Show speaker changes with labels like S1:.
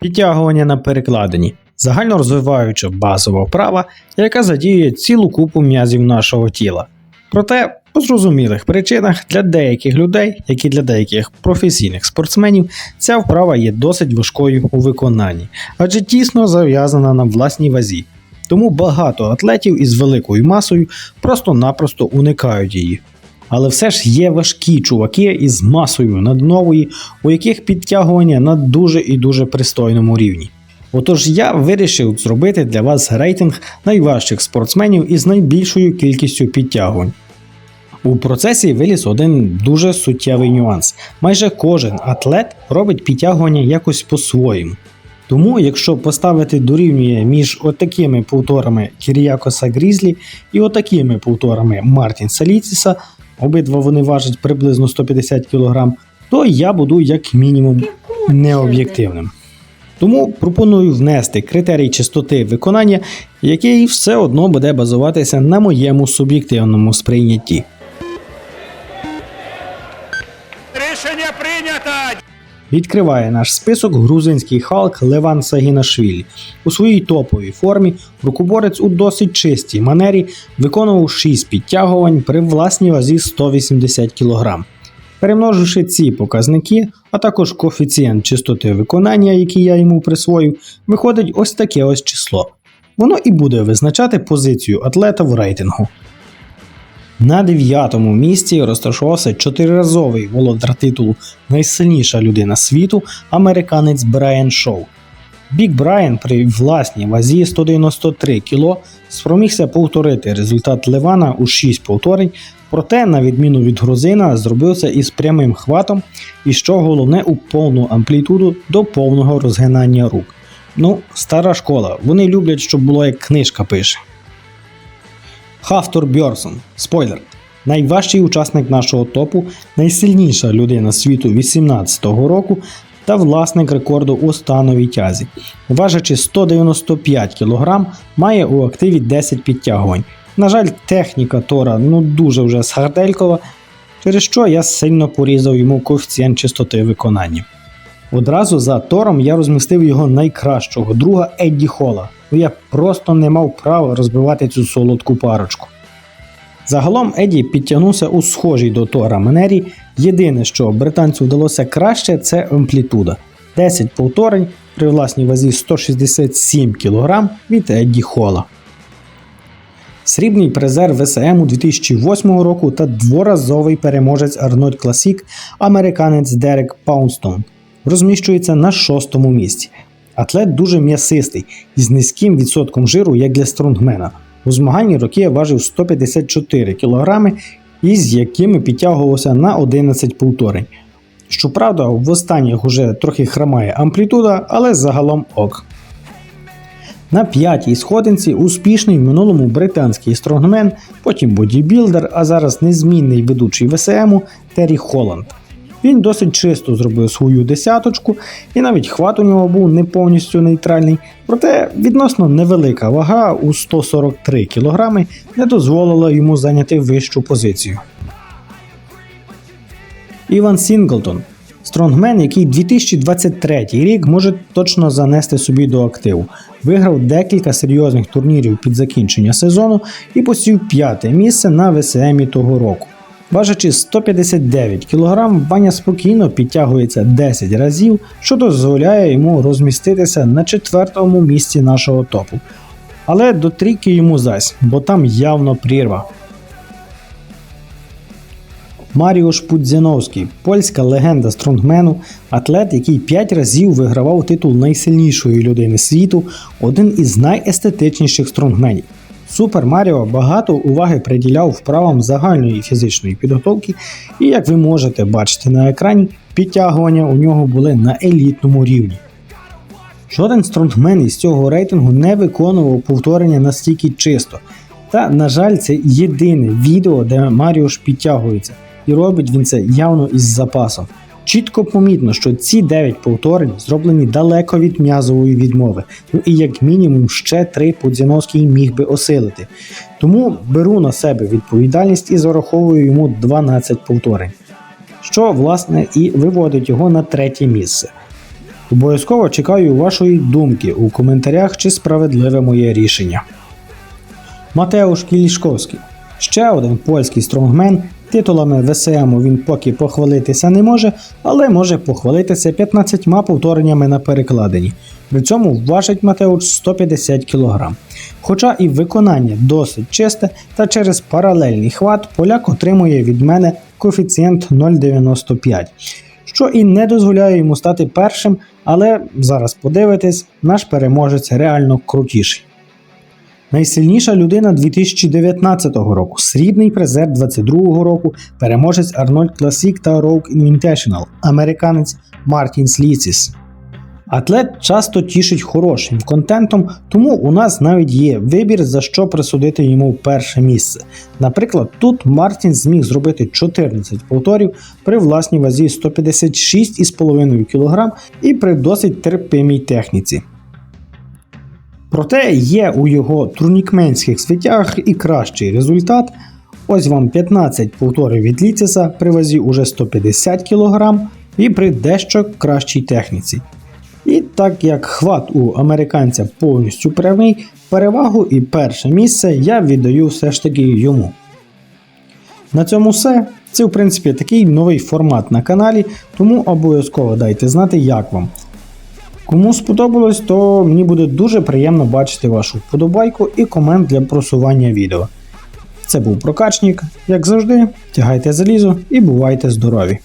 S1: Підтягування на перекладині загально розвиваюча базова вправа, яка задіює цілу купу м'язів нашого тіла. Проте, по зрозумілих причинах для деяких людей, як і для деяких професійних спортсменів, ця вправа є досить важкою у виконанні, адже тісно зав'язана на власній вазі. Тому багато атлетів із великою масою просто-напросто уникають її. Але все ж є важкі чуваки із масою наднової, у яких підтягування на дуже і дуже пристойному рівні. Отож я вирішив зробити для вас рейтинг найважчих спортсменів із найбільшою кількістю підтягувань. У процесі виліз один дуже суттєвий нюанс. Майже кожен атлет робить підтягування якось по-своєму. Тому, якщо поставити дорівнює між отакими повторами Кіріякоса Грізлі і отакими повторами Мартін Саліціса, обидва вони важать приблизно 150 кг, то я буду як мінімум необ'єктивним. Тому пропоную внести критерій чистоти виконання, який все одно буде базуватися на моєму суб'єктивному сприйнятті. Відкриває наш список грузинський Халк Леван Сагінашвілі. У своїй топовій формі рукоборець у досить чистій манері виконував 6 підтягувань при власній вазі 180 кг. Перемноживши ці показники, а також коефіцієнт чистоти виконання, який я йому присвоїв, виходить ось таке ось число. Воно і буде визначати позицію атлета в рейтингу. На дев'ятому місці розташувався чотириразовий володар титулу Найсильніша людина світу американець Брайан Шоу. Бік Брайан при власній вазі 193 кг спромігся повторити результат Левана у 6 повторень, проте, на відміну від грузина, зробився із прямим хватом і що головне у повну амплітуду до повного розгинання рук. Ну, стара школа, вони люблять, щоб було як книжка пише. Хафтор Бьорсон. Спойлер. Найважчий учасник нашого топу, найсильніша людина світу 18-го року та власник рекорду у становій тязі. Важачи 195 кг, має у активі 10 підтягувань. На жаль, техніка Тора ну дуже вже сгарделькова, через що я сильно порізав йому коефіцієнт чистоти виконання. Одразу за Тором я розмістив його найкращого друга Едді Хола, бо я просто не мав права розбивати цю солодку парочку. Загалом Еді підтягнувся у схожій до Тора манері. Єдине, що британцю вдалося краще, це амплітуда. 10 повторень при власній вазі 167 кг від Едді Хола. Срібний призер ВСМ у 2008 року та дворазовий переможець Арнольд Класік, американець Дерек Паунстон. Розміщується на шостому місці. Атлет дуже м'ясистий із низьким відсотком жиру, як для стронгмена. У змаганні роки я важив 154 кг, із якими підтягувався на 11 повторень. Щоправда, в останніх уже трохи хромає амплітуда, але загалом ок. На п'ятій сходинці успішний в минулому британський стронгмен, потім бодібілдер, а зараз незмінний ведучий ВСМу Террі Холланд. Він досить чисто зробив свою десяточку, і навіть хват у нього був не повністю нейтральний, проте відносно невелика вага у 143 кг не дозволила йому зайняти вищу позицію. Іван Сінглтон стронгмен, який 2023 рік може точно занести собі до активу. Виграв декілька серйозних турнірів під закінчення сезону і посів п'яте місце на ВСМі того року. Важачи 159 кг, Ваня спокійно підтягується 10 разів, що дозволяє йому розміститися на четвертому місці нашого топу. Але до трійки йому зась, бо там явно прірва. Маріуш Пудзяновський, польська легенда стронгмену, атлет, який 5 разів вигравав титул найсильнішої людини світу, один із найестетичніших стронгменів. Супер Маріо багато уваги приділяв вправам загальної фізичної підготовки, і як ви можете бачити на екрані, підтягування у нього були на елітному рівні. Жоден стронгмен із цього рейтингу не виконував повторення настільки чисто. Та, на жаль, це єдине відео, де Маріош підтягується, і робить він це явно із запасом. Чітко помітно, що ці 9 повторень зроблені далеко від м'язової відмови, ну і як мінімум ще 3 Подзяновський міг би осилити. Тому беру на себе відповідальність і зараховую йому 12 повторень, що власне і виводить його на третє місце. Обов'язково чекаю вашої думки у коментарях, чи справедливе моє рішення. Матеуш Кілішковський. Ще один польський стронгмен. Титулами ВСМ він поки похвалитися не може, але може похвалитися 15 повтореннями на перекладині. При цьому важить Матеуш 150 кг. Хоча і виконання досить чисте, та через паралельний хват поляк отримує від мене коефіцієнт 0,95, що і не дозволяє йому стати першим, але зараз подивитесь, наш переможець реально крутіший. Найсильніша людина 2019 року, срібний призер 2022 року, переможець Арнольд Класік та Rogue Invitational, американець Мартін Сліціс. Атлет часто тішить хорошим контентом, тому у нас навіть є вибір, за що присудити йому перше місце. Наприклад, тут Мартін зміг зробити 14 повторів при власній вазі 156,5 кг і при досить терпимій техніці. Проте є у його турнікменських світях і кращий результат. Ось вам 15 повторів від Ліціса при вазі уже 150 кг і при дещо кращій техніці. І так як хват у американця повністю прямий, перевагу і перше місце я віддаю все ж таки йому. На цьому все. Це, в принципі, такий новий формат на каналі, тому обов'язково дайте знати, як вам. Кому сподобалось, то мені буде дуже приємно бачити вашу вподобайку і комент для просування відео. Це був Прокачник, як завжди, тягайте залізо і бувайте здорові!